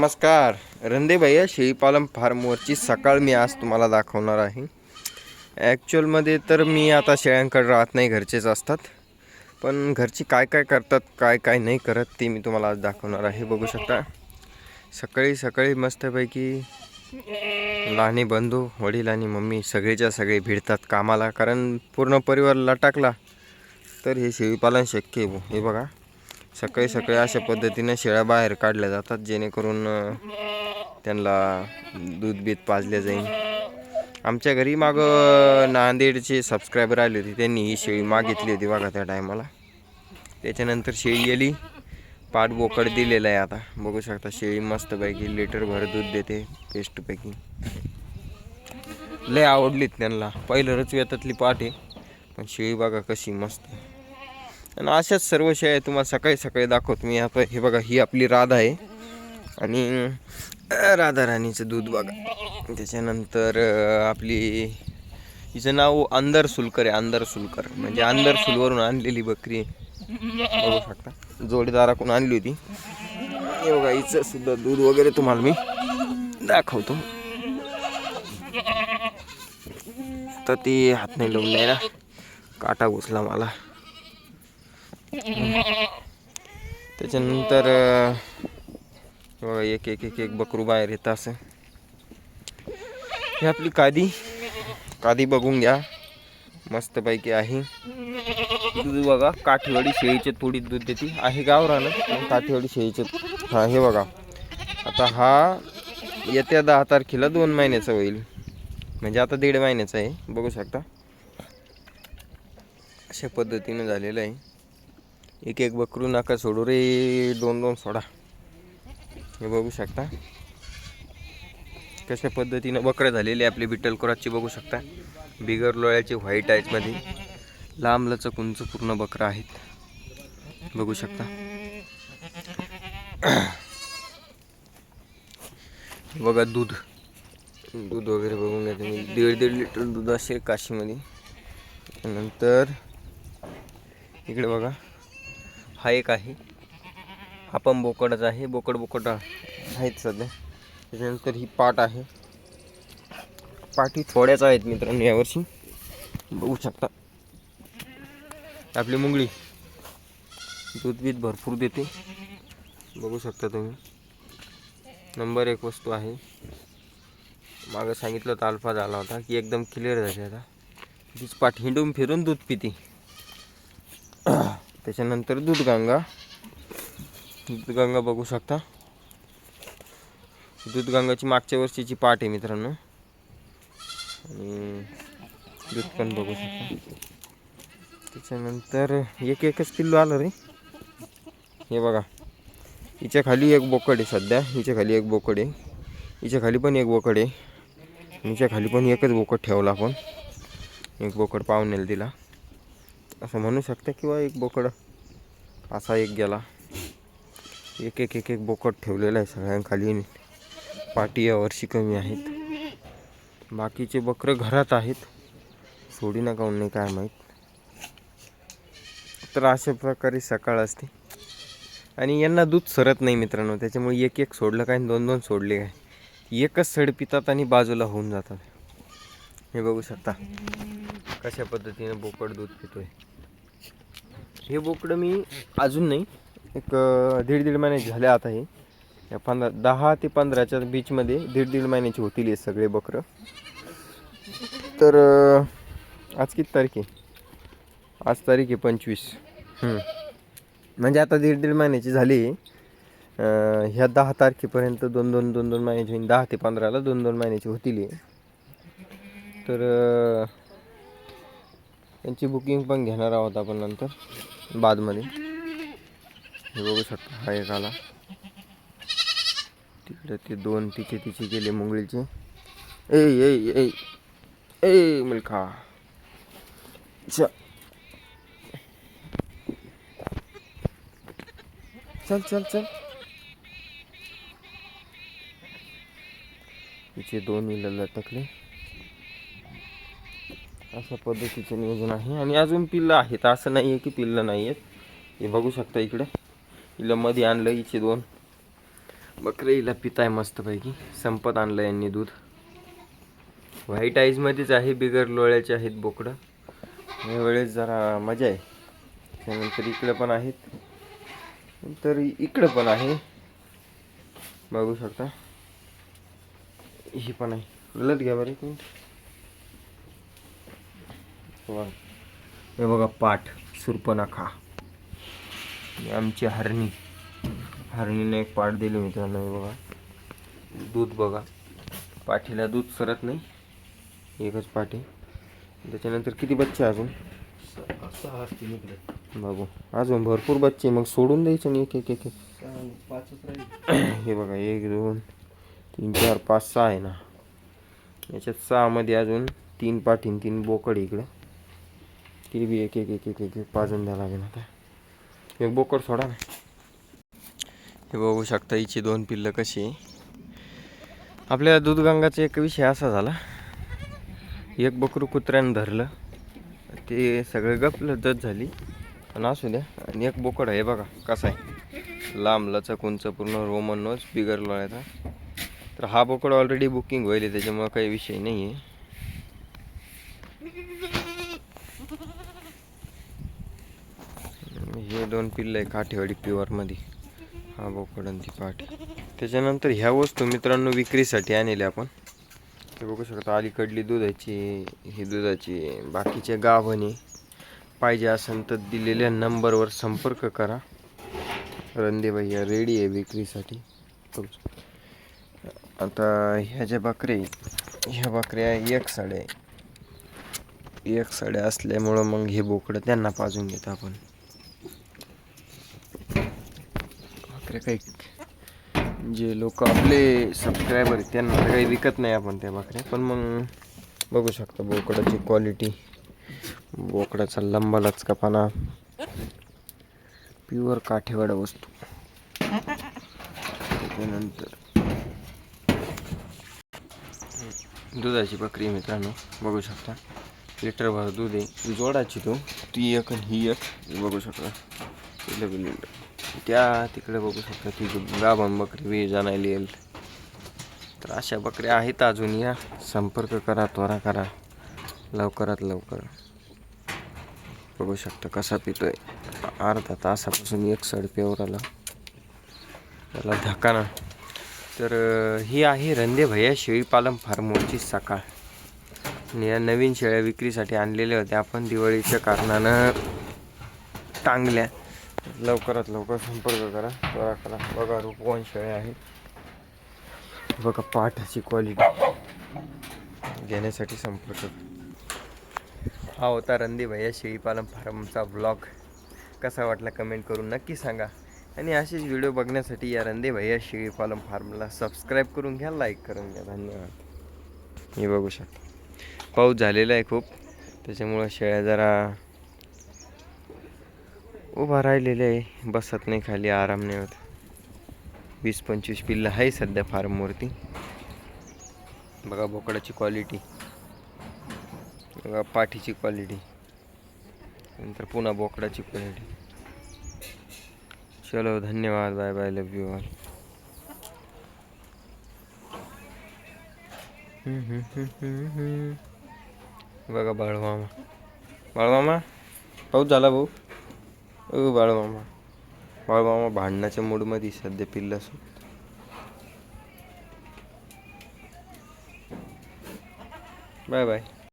नमस्कार. रंदे भैया शेळीपालन फार्मवरची सकाळ मी आज तुम्हाला दाखवणार आहे. ॲक्च्युअलमध्ये तर मी आता शेळ्यांकडे राहत नाही घरचेच असतात. पण घरची काय काय करतात काय काय नाही करत ते मी तुम्हाला आज दाखवणार आहे. बघू शकता. सकाळी सकाळी मस्तपैकी लहाने बंधू वडील आणि मम्मी सगळेच्या सगळे भिडतात कामाला. कारण पूर्ण परिवार लटाकला तर हे शेळीपालन शक्य हे बघा. सकाळी सकाळी अशा पद्धतीने शेळ्या बाहेर काढल्या जातात जेणेकरून त्यांना दूध बीत पाजले जाईल. आमच्या घरी माग नांदेडचे सबस्क्रायबर आले होते त्यांनी ही शेळी मागितली होती बघा त्या टायमाला त्याच्यानंतर शेळी आली पाठ बोकड दिलेलं आहे आता. बघू शकता शेळी मस्तपैकी लिटरभर दूध देते पेस्टपैकी लय आवडलीत त्यांना. पहिलं वेतातली पाठ आहे पण शेळी बघा कशी मस्त. आणि अशाच सर्व शेळ्या तुम्हाला सकाळी सकाळी दाखवतो मी. आता हे बघा ही आपली राधा आहे. आणि राधा राणीचं दूध बघा. त्याच्यानंतर आपली हिचं नाव अंदर सुलकर आहे अंदर सुलकर. म्हणजे अंदर सुलवरून आणलेली बकरी बघू शकता. जोडीदाराकडून आणली होती. हे बघा हिचं सुद्धा दूध वगैरे तुम्हाला मी दाखवतो. तर ती हात नाही लावून ना काटा घुसला मला. त्याच्यानंतर बघा एक एक एक एक बकरू बाहेर येतं असं. ही आपली कादी. कादी बघून घ्या. मस्तपैकी आहे. दूध बघा काठीवाडी शेळीचे थोडी दूध देते. आहे गाव राहणं काठीवाडी शेळीचे हां हे बघा. आता हा येत्या दहा तारखेला दोन महिन्याचा होईल. म्हणजे आता दीड महिन्याचा आहे. बघू शकता. अशा पद्धतीनं झालेलं आहे. एक एक बकरू नका सोडू रे. दोन दोन सोडा. हे बघू शकता. कशा पद्धतीनं बकऱ्या झालेली आपली विठ्ठलकोराची बघू शकता. बिगर लोळ्याचे व्हाईटमध्ये. लांब लचक उंच पूर्ण बकरं आहेत. बघू शकता. बघा दूध. दूध वगैरे बघून घ्या तुम्ही. दीड दीड लिटर दूध असेल काशीमध्ये. नंतर इकडे बघा. हा एक आहे. हा पण बोकडच आहे. बोकड बोकड आहेत सध्या. त्याच्यानंतर ही पाट आहे. पाठी थोड्याच आहेत मित्रांनो यावर्षी. बघू शकता. आपली मुंगळी. दूध बीत भरपूर देते. बघू शकता तुम्ही. नंबर एक वस्तू आहे. मागं सांगितलं तर अल्फा झाला होता की एकदम क्लिअर झाली आता. तीच पाठ हिंडून फिरून दूध पिते. त्याच्यानंतर दूधगंगा. दूधगंगा बघू शकता. दूधगंगाची मागच्या वर्षीची पाट आहे मित्रांनो. आणि दूध पण बघू शकता. त्याच्यानंतर एक एकच पिल्लू आलं रे. हे बघा. हिच्या खाली एक बोकड आहे सध्या. हिच्या खाली एक बोकड आहे. हिच्या खाली पण एक बोकड आहे. हिच्या खाली पण एकच बोकड ठेवला आपण. एक बोकड पाहुण्याला दिला. असं म्हणू शकता किंवा एक बोकड असा एक गेला. एक एक एक एक बोकड ठेवलेला आहे सगळ्यांखाली. पाठी यावर्षी कमी आहेत. बाकीचे बकरं घरात आहेत. सोडी ना काऊन नाही काय माहीत. तर अशा प्रकारे सकाळ असते. आणि यांना दूध सरत नाही मित्रांनो. त्याच्यामुळे एक एक सोडलं काय दोन दोन सोडले काय. एकच सड पितात आणि बाजूला होऊन जातात. हे बघू शकता. कशा पद्धतीनं बोकड दूध पितोय? हे बोकडं मी अजून नाही एक दीड दीड महिने झाले आता हे. या पंधरा दहा ते पंधराच्या बीचमध्ये दीड दीड महिन्याची होतील हे सगळे बकरं. तर आज किती तारीख आहे? आज तारीख आहे पंचवीस. म्हणजे आता दीड दीड महिन्याची झाली. ह्या दहा तारखेपर्यंत दोन दोन दोन दोन महिन्याची होईल. दहा ते पंधराला दोन दोन महिन्याची होतील तर त्यांची बुकिंग पण घेणार आहोत आपण नंतर बादमध्ये. हे बघू शकता हा एक आला. तिकडे ते दोन तिचे तिचे गेले मुंगळीचे. ए ए ए ए मिल्खा. चल चल चल चल. तिचे दोन इला लटकले. अशा पद्धतीचं नियोजन आहे. आणि अजून पिल्लं आहेत. असं नाही आहे की पिल्लं नाही आहेत हे बघू शकता इकडे. हिला मध्ये आणलं हिचे दोन. बकरीला पिताय मस्तपैकी. संपत आणलं यांनी दूध. व्हाईट आईजमध्येच आहे. बिगर लोळ्याचे आहेत बोकडं. यावेळेस जरा मजा आहे. त्यानंतर इकडं पण आहेत. नंतर इकडं पण आहे. बघू शकता. ही पण आहे. उलट घ्या बरं एक मिनिट. हे बघा पाठ सुरपनाखा. ही आमची हरणी. हरणीने एक पाठ दिली मित्रांनो हे बघा. दूध बघा. पाठीला दूध सरत नाही. एकच पाठी त्याच्यानंतर किती बच्चे अजून? सहा असतील बघू. अजून भरपूर बच्चे. मग सोडून द्यायचं नाही एक एक एक हे बघा एक दोन तीन चार पाच सहा आहे ना. याच्यात सहामध्ये अजून तीन पाठीन तीन बोकड इकडं. ती बी एक एक एक एक एक एक पाजून द्यावं लागेल आता. एक बोकड सोडा ना. हे बघू शकता हिची दोन पिल्लं कशी आहे. आपल्या दूधगंगाचा एक विषय असा झाला. एक बकरू कुत्र्यानं धरलं. ते सगळे गपलं जत झाली. पण असू द्या. आणि एक बोकड आहे बघा कसा आहे. लांब लचक उंच पूर्ण रोमन नोज बिगर लोळ्याचा. तर हा बोकड ऑलरेडी बुकिंग होईल त्याच्यामुळं काही विषय नाही आहे हे दोन पिल्लं आहे काठेवाडी प्युअरमध्ये हा बोकड आणि ती त्याच्यानंतर ह्या वस्तू मित्रांनो विक्रीसाठी आणल्या आपण. हे बघू शकता अलीकडली दुधाची ही दुधाची बाकीचे गाभणी. पाहिजे असेल तर दिलेल्या नंबरवर संपर्क करा. रंदे भैया रेडी आहे विक्रीसाठी. आता ह्या ज्या बकऱ्या ह्या बकऱ्या एक साड्या एक साड्या असल्यामुळं मग हे बोकडं त्यांना पाजून घेतो आपण. बकऱ्या काही जे लोक आपले सबस्क्रायबर आहेत त्यांना तर काही विकत नाही आपण त्या बकऱ्या. पण मग बघू शकता बोकडाची क्वालिटी बोकडाचा लंबा लचकापणा प्युअर काठेवाडा वस्तू. त्याच्यानंतर दुधाची बकरी मित्रांनो बघू शकता. लिटर भर दूध आहे. जोडाची तो. ती एक आणि ही एक. बघू शकता. लिटर. त्या तिकडे बघू शकता ती गाभण बकरी बी जाणायला येईल. तर अशा बकऱ्या आहेत अजून या. संपर्क करा त्वरा करा. लवकरात लवकर. बघू शकता कसा पितोय. अर्धा तासापासून एक सड आला त्याला धकाना तर ही आहे रंदे भैया शेळीपालन फार्मवरची सकाळ. आणि या नवीन शेळ्या विक्रीसाठी आणलेल्या होत्या. आपण दिवाळीच्या कारणानं टांगल्या. लवकरात लवकर संपर्क करा. त्वरा करा. बघा रूपवान शेळे आहेत बघा पाठाची क्वालिटी घेण्यासाठी संपर्क हा होता रंदी भैया शेळीपालन फार्मचा ब्लॉग कसा वाटला कमेंट करून नक्की सांगा. आणि असेच व्हिडिओ बघण्यासाठी या रंदे भैया शेळीपालन फार्मला सबस्क्राईब करून घ्या लाईक करून घ्या. धन्यवाद. मी बघू शकता. पाऊस झालेला आहे खूप. त्याच्यामुळं शेळ्या जरा उभा राहिलेले आहे बसत नाही खाली आराम नाही होत. वीस पंचवीस पिल्लं आहे सध्या फार्मवरती बघा बोकडाची क्वालिटी बघा पाठीची क्वालिटी नंतर पुन्हा बोकडाची क्वालिटी चलो धन्यवाद. Bye bye love you all बघा बाळवामा बाळवामा पाऊस झाला भाऊ? ओ बाळमामा. बाळमामा भांडणाच्या मूडमध्ये सध्या पिल्ला सुद्धा बाय बाय